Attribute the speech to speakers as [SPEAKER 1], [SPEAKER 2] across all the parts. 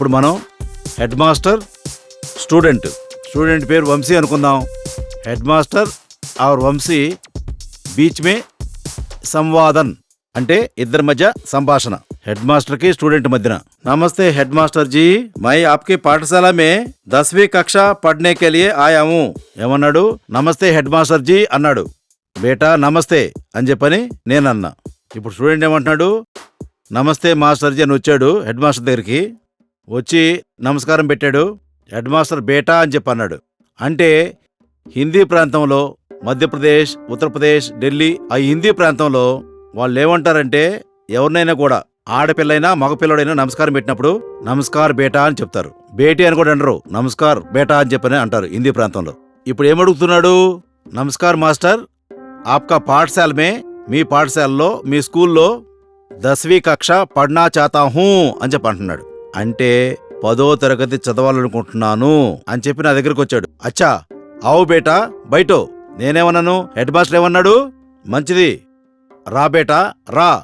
[SPEAKER 1] ఇప్పుడు మనం head master student. Student పేరు వంశీ అనుకుందాం. హెడ్ మాస్టర్ ఆర్ వంశీ బీచ్ మే సంవాదన్ అంటే ఇద్దరి మధ్య సంభాషణ. హెడ్ मास्टर की स्टूडेंट मदना नमस्ते हेड मास्टर जी मैं आपके पाठशाला में दसवीं कक्षा पढ़ने ఆయాము. ఏమన్నాడు? నమస్తే హెడ్ మాస్టర్ జీ అన్నాడు. బేటా నమస్తే అని చెప్పని నేనన్నా. ఇప్పుడు స్టూడెంట్ ఏమంటున్నాడు? నమస్తే మాస్టర్ జీ అని వచ్చాడు హెడ్ మాస్టర్ దగ్గరికి. వచ్చి నమస్కారం పెట్టాడు. హెడ్ మాస్టర్ బేటా అని చెప్పి అన్నాడు. అంటే హిందీ ప్రాంతంలో మధ్యప్రదేశ్ ఉత్తరప్రదేశ్ ఢిల్లీ ఆ హిందీ ప్రాంతంలో వాళ్ళు ఏమంటారంటే ఎవరినైనా కూడా ఆడపిల్లైనా మగపిల్లడైనా నమస్కారం పెట్టినప్పుడు నమస్కార్ బేటా అని చెప్తారు. బేటీ అని కూడా అంటారు నమస్కార్ బేటా అని చెప్పని అంటారు హిందీ ప్రాంతంలో. ఇప్పుడు ఏమడుగుతున్నాడు? నమస్కార్ మాస్టర్ ఆప్కా పాఠశాల మే మీ పాఠశాలలో మీ స్కూల్లో దశవీ కక్ష పడ్నా చాతా హూ అని చెప్పి అంటున్నాడు. అంటే పదో తరగతి చదవాలనుకుంటున్నాను అని చెప్పి నా దగ్గరకు వచ్చాడు. అచ్చా ఆవు బేటా బయటో నేనేమన్నాను? హెడ్ మాస్టర్ ఏమన్నాడు? మంచిది. రా బేటా రా.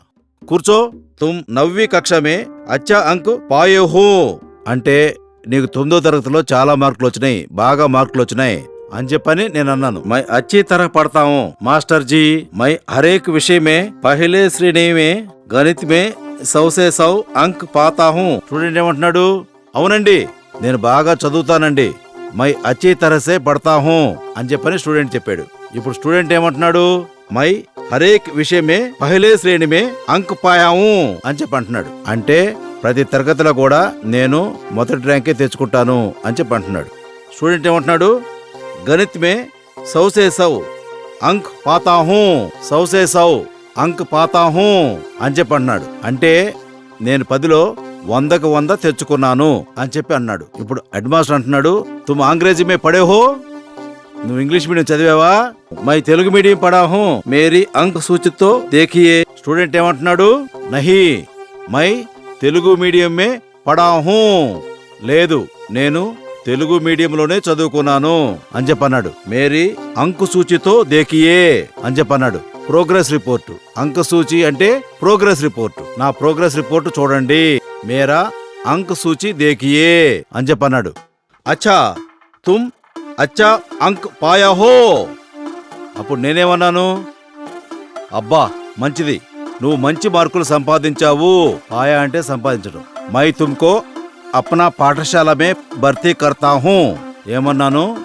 [SPEAKER 1] కూర్చో. తుమ్ నవ్వి కక్షమే. అచ్చా అంకు పాయోహో. అంటే నీకు తొమ్మిదో తరగతిలో చాలా మార్కులు వచ్చినాయి బాగా మార్కులు వచ్చినాయి. అని చెప్పని నేను అన్నాను మై అచ్చి తరహ పడతాము మాస్టర్ జీ మై హరేక్ విషయమే పహిలే శ్రేణిమే గణితమే సౌసే సౌ అంక్ పాతాహు. స్టూడెంట్ ఏమంటున్నాడు? అవునండి నేను బాగా చదువుతానండి. మై అచ్చి తరసే పడతాహు అని చెప్పని స్టూడెంట్ చెప్పాడు. ఇప్పుడు స్టూడెంట్ ఏమంటున్నాడు? మై హరేక్ విషయమే పహిలే శ్రేణిమే అంక్ పాయాము అని చెప్పి అంటున్నాడు. అంటే ప్రతి తరగతిలో కూడా నేను మొదటి ర్యాంకే తెచ్చుకుంటాను అని చెప్పి అంటున్నాడు. స్టూడెంట్ ఏమంటున్నాడు? गणित में सौ से सौ అంక్ పాతాహూ. సౌసే సౌ అంక్ పాతాహూ అని చెప్పి అన్నాడు. అంటే నేను పదిలో వందకు వంద తెచ్చుకున్నాను అని చెప్పి అన్నాడు. ఇప్పుడు హెడ్ మాస్టర్ అంటున్నాడు తుమ్ అంగ్రేజీ మే పడేహో? నువ్వు ఇంగ్లీష్ మీడియం చదివావా? మై తెలుగు మీడియం పడాహూ. మేరీ అంక్ సూచితో దేఖియే. స్టూడెంట్ ఏమంటున్నాడు నహి మై తెలుగు మీడియం మే పడాహూ. లేదు నేను తెలుగు మీడియంలోనే చదువుకున్నాను. అని చెప్పన్నాడు. మేరీ అంకుసూచితో దేకియే అని చెప్పన్నాడు. Progress report. అంకసూచి అంటే ప్రోగ్రెస్ రిపోర్టు. నా ప్రోగ్రెస్ రిపోర్టు చూడండి. మేరా అంకసూచి దేకియే అని చెప్పన్నాడు. అచ్చా తుమ్ అచ్చా అంక్ పాయాహో అప్పుడు నేనేమన్నాను? అబ్బా మంచిది. నువ్వు మంచి మార్కులు సంపాదించావు. పాయా అంటే సంపాదించడం. మై తుమ్కో అప్నా పాఠశాలమే భర్తీ కర్తా హూ. ఏమన్నాను?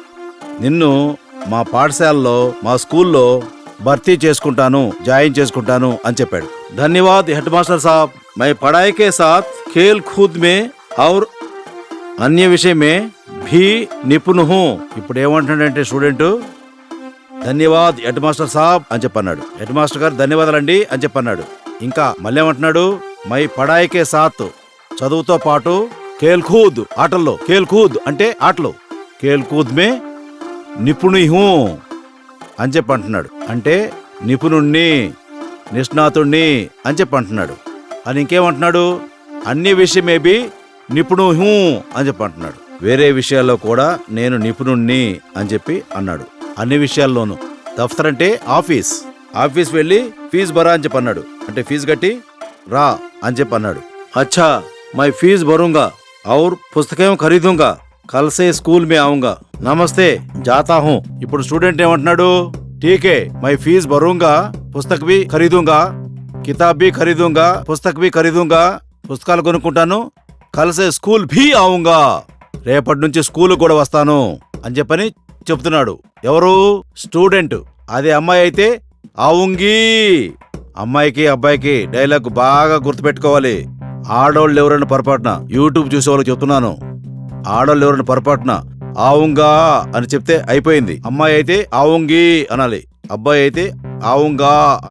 [SPEAKER 1] నిన్ను మా పాఠశాలలో మా స్కూల్లో భర్తీ చేసుకుంటాను జాయిన్ చేసుకుంటాను అని చెప్పాడు. ధన్యవాద్ హెడ్ మాస్టర్ సాబ్. మై పడాయికే సాత్ ఖేల్ ఖుద్ మే ఔర్ అన్య విషయమే భీ నిపుణు ఇప్పుడు ఏమంటున్నాడంటే స్టూడెంట్? ధన్యవాద్ హెడ్ మాస్టర్ సాబ్ అని చెప్పన్నాడు. హెడ్ మాస్టర్ గారు ధన్యవాదాలండి అని చెప్పన్నాడు. ఇంకా మళ్ళీ ఏమంటున్నాడు మై పడాయికే సాత్. చదువుతో పాటు ఖేల్కూద్ ఆటల్లో. ఖేల్కూద్ అంటే ఆటలో. ఖేల్కూద్ మే నిపుణి హూ అని చెప్పి అంటున్నాడు. అంటే నిపుణుణ్ణి నిష్ణాతుణ్ణి అని చెప్పి అంటున్నాడు. అని ఇంకేమంటున్నాడు? అన్ని విషయమేబి నిపుణు హూ అని చెప్పంటున్నాడు వేరే విషయాల్లో కూడా నేను నిపుణుణ్ణి అని చెప్పి అన్నాడు. అన్ని విషయాల్లోనూ. దఫ్తర్ అంటే ఆఫీస్. ఆఫీస్ వెళ్ళి ఫీజు బరా అని చెప్పి అన్నాడు. అంటే ఫీజు కట్టి రా అని చెప్పి అన్నాడు. అచ్చా మై ఫీజు బరుంగా. ఔర్ పుస్తకం ఖరీదూంగా కల్సే స్కూల్ మే ఆవుంగా నమస్తే జాతా హూ ఇప్పుడు స్టూడెంట్ ఏమంటున్నాడు ఠీకే మై ఫీజు భరూంగా పుస్తక్ బి ఖరీదూంగా కితాబ్ బి ఖరీదూంగా పుస్తక్ బి ఖరీదూంగా పుస్తకాలు కొనుక్కుంటాను కలిసే స్కూల్ భీ ఆవుంగా రేపటి నుంచి స్కూల్ కూడా వస్తాను అని చెప్పని చెప్తున్నాడు. ఎవరు? స్టూడెంట్ అదే అమ్మాయి అయితే ఆవుంగి. అమ్మాయికి అబ్బాయికి డైలాగ్ బాగా గుర్తుపెట్టుకోవాలి. ఆడోళ్ళు ఎవరైనా పొరపాటున యూట్యూబ్ చూసే వాళ్ళకి చెప్తున్నాను. ఆడోళ్ళు ఎవరైనా పొరపాటున ఆవుంగా అని చెప్తే అయిపోయింది. అమ్మాయి అయితే ఆవుంగి అనాలి. అబ్బాయి అయితే ఆవుంగా